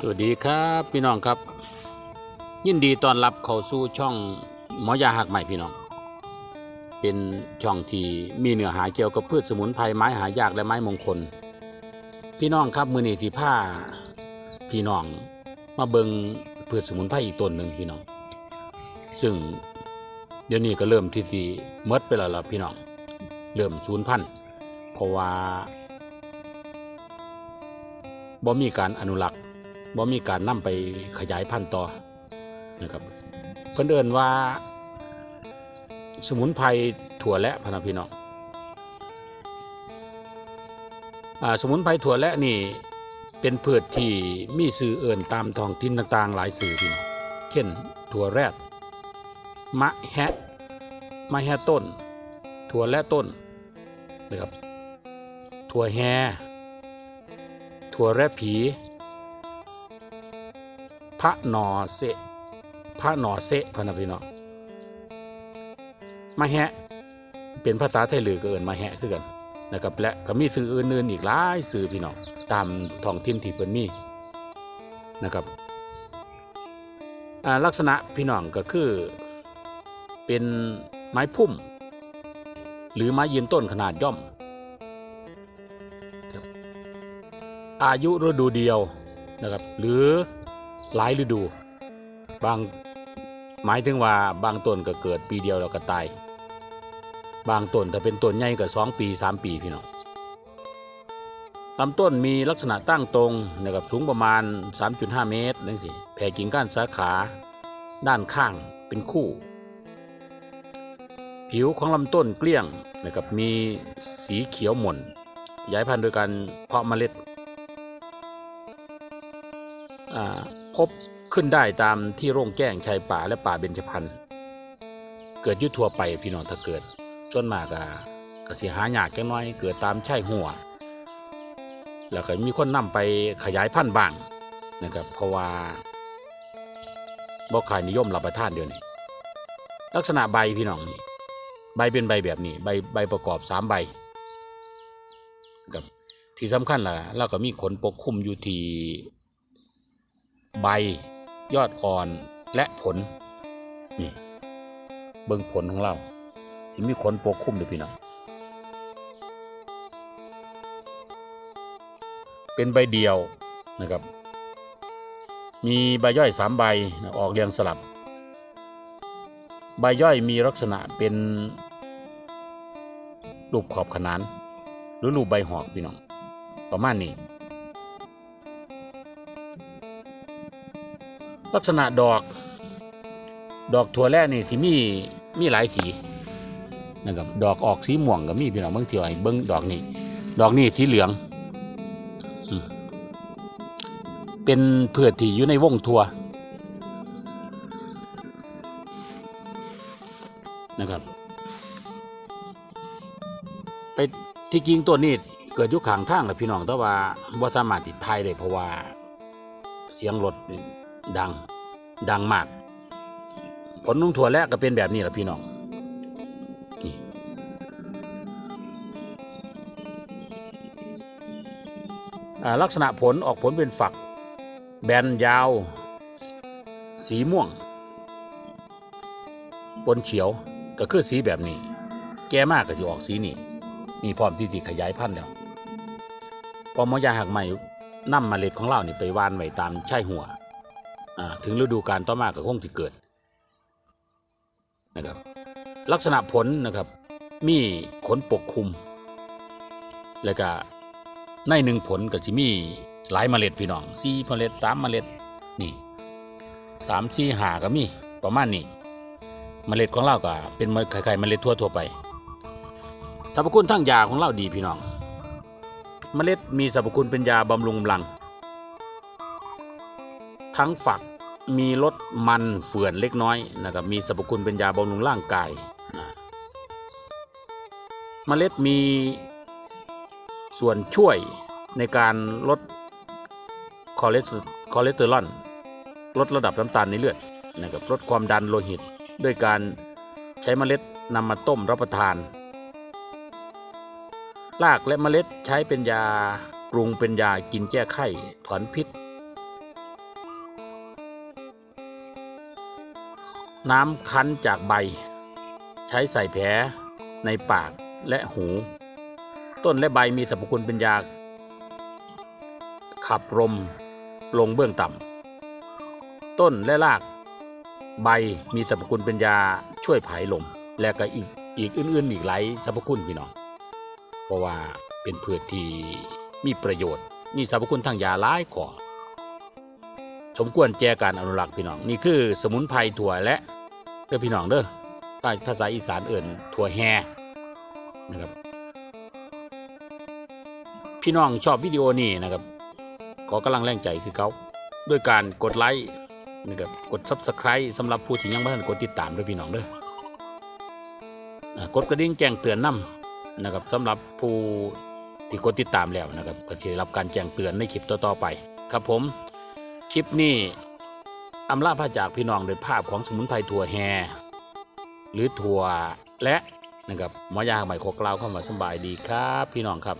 สวัสดีครับพี่น้องครับ ยินดีต้อนรับเข้าสู่ช่องหมอยาหักใหม่พี่น้อง เป็นช่องที่มีเนื้อหาเกี่ยวกับพืชสมุนไพรไม้หายากและไม้มงคล พี่น้องครับมือนี้ที่ผ้าพี่น้องมาเบิงพืชสมุนไพรอีกต้นหนึ่งพี่น้อง ซึ่งเดี๋ยวนี้ก็เริ่มที่สีเมดไปแล้วล่ะพี่น้องเริ่มสูญพันธุ์เพราะว่าบ่มีการอนุรักษ์ บ่มีการนำไปขยายพันธุ์ต่อนะครับเพิ่นเอิ้นว่า สมุนไพรถั่วและพนะพี่น้องสมุนไพรถั่วและนี่เป็นพืชที่มีสื่อเอิ้นตามท้องถิ่นต่างๆ หลายสื่อพี่น้องเช่นถั่วแรดมะแฮะมะแฮะต้น ถั่วและต้นนะครับถั่วแฮ ถั่วแระผี พระหนอเสะพระหนอเสะพะนะพี่น้องมะแฮะ เป็นภาษาไทยหรือก็เอินมะแฮะคือกันนะครับและก็มีสื่ออื่นๆอีกหลายสื่อพี่น้องตามท้องถิ่นที่เพิ่นมีนะครับลักษณะพี่น้องก็คือเป็นไม้พุ่ม หรือไม้ยืนต้นขนาดย่อม อายุฤดูเดียวนะครับ หรือ หลายฤดู บางหมายถึงว่าบางต้นก็เกิดปีเดียวแล้วก็ตาย บางต้นถ้าเป็นต้นใหญ่ก็สองปีสามปีพี่น้องลำต้นมีลักษณะตั้งตรงนะครับสูงประมาณ 3.5 เมตรนั่นสิแผ่กิ่งก้านสาขา ด้านข้างเป็นคู่ ผิวของลำต้นเกลี้ยงนะครับมีสีเขียวหม่นย้ายพันธุ์โดยการเพาะเมล็ดอ่า พบขึ้นได้ตามที่โร่งแจ้งชายป่าและป่าเบญจพรรณเกิดยุทั่วไปพี่น้องถ้าเกิดส่วนมากอะก็สิหายากจังน้อย เกิดตามชายหัว แล้วก็มีคนนำไปขยายพันธุ์บ้างนะครับเพราะว่าบ่ขายนิยมรับประทานเดียวนี้ลักษณะใบพี่น้องนี่ใบเป็นใบแบบนี้ ใบใบประกอบสามใบกับที่สำคัญล่ะเราก็มีขนปกคลุมอยู่ที่ ใบ ยอดอ่อนและผล นี่ เบิ่งผลของเราสิมีขนปกคลุมเลยพี่น้องเป็นใบเดียวนะครับ มีใบย่อยสามใบออกเรียงสลับ ใบย่อยมีลักษณะเป็นรูปขอบขนาน หรือรูปใบหอกพี่น้อง ประมาณนี้ ลักษณะดอก ดอกถั่วแร่นี่ที่มีมีหลายสีนะครับดอกออกสีม่วงก็มีพี่น้องเบิ่งเที่ยวให้เบิ่งดอกนี้ ดอกนี้สีเหลือง เป็นเพืชที่อยู่ในวงถั่วนะครับ ไปที่จริงตัวนี้เกิดยุคขางทางแหละพี่น้องแต่ว่าว่าสามารถติดไทยเลยเพราะว่าเสียงรถ ดัง ดังมาก ผลนุ่งถั่วแรกก็เป็นแบบนี้แหละพี่น้อง นี่ ลักษณะผลออกผลเป็นฝัก แบนยาว สีม่วง ปนเขียวก็คือสีแบบนี้ แก่มากก็จะออกสีนี้นี่พร้อมที่จะขยายพันธุ์แล้วพอมอยาหักใหม่นำเมล็ดของเรานี่ไปวานไว้ตามชายหัว ถึงฤดูกาลต่อมาก็คงที่เกิดนะครับ ลักษณะผลนะครับ มีขนปกคลุม แล้วก็ในหนึ่งผลก็จะมีหลายเมล็ดพี่น้องสี่เมล็ดสามเมล็ดนี่สามสี่หาก็มีประมาณนี้เมล็ดของเราก็เป็นคล้ายๆเมล็ดทั่วทั่วไปสรรพคุณทางยาของเราดีพี่น้อง เมล็ดมีสรรพคุณเป็นยาบำรุงกำลัง ทั้งฝัก มีรสมันเฝื่อนเล็กน้อยนะครับมีสรรพคุณเป็นยาบำรุงร่างกายนะเมล็ดมีส่วนช่วยในการลดคอเลสคอเลสเตอรอลลดระดับน้ำตาลในเลือดนะครับลดความดันโลหิต ด้วยการใช้เมล็ดนำมาต้มรับประทาน รากและเมล็ดใช้เป็นยาปรุงเป็นยากินแก้ไข้ถอนพิษ น้ำคั้นจากใบ ใช้ใส่แผลในปากและหู ต้นและใบมีสรรพคุณเป็นยาขับลมลงเบื้องต่ำต้นและราก ใบมีสรรพคุณเป็นยาช่วยผายลม และก็อีกอีกอื่นๆ อีกหลายสรรพคุณพี่น้องเพราะว่าเป็นพืชที่มีประโยชน์ มีสรรพคุณทางยาหลายขอสมควรแจการอนุรักษ์พี่น้อง นี่คือสมุนไพรถั่วและ เด้อพี่น้องเด้อใต้ภาษาอีสานเอิ่นถั่วแฮนะครับ พี่น้องชอบวิดีโอนี้นะครับ ขอกำลังแรงใจคือเขาด้วยการกดไลค์นะครับกด Subscribe สำหรับผู้ที่ยังไม่ทันกดติดตามด้วยพี่น้องเด้อกดกระดิ่งแจ้งเตือนนํนะครับสำหรับผู้ที่กดติดตามแล้วนะครับ ก็จะได้รับการแจ้งเตือนในคลิปต่อๆไป ครับผม คลิปนี้ อำลาพาจากพี่น้องโดยภาพของสมุนไพรถั่วแฮหรือถั่วและนะครับหมอยาใหม่ขอกล่าวเข้ามาสบายดีครับ พี่น้องครับ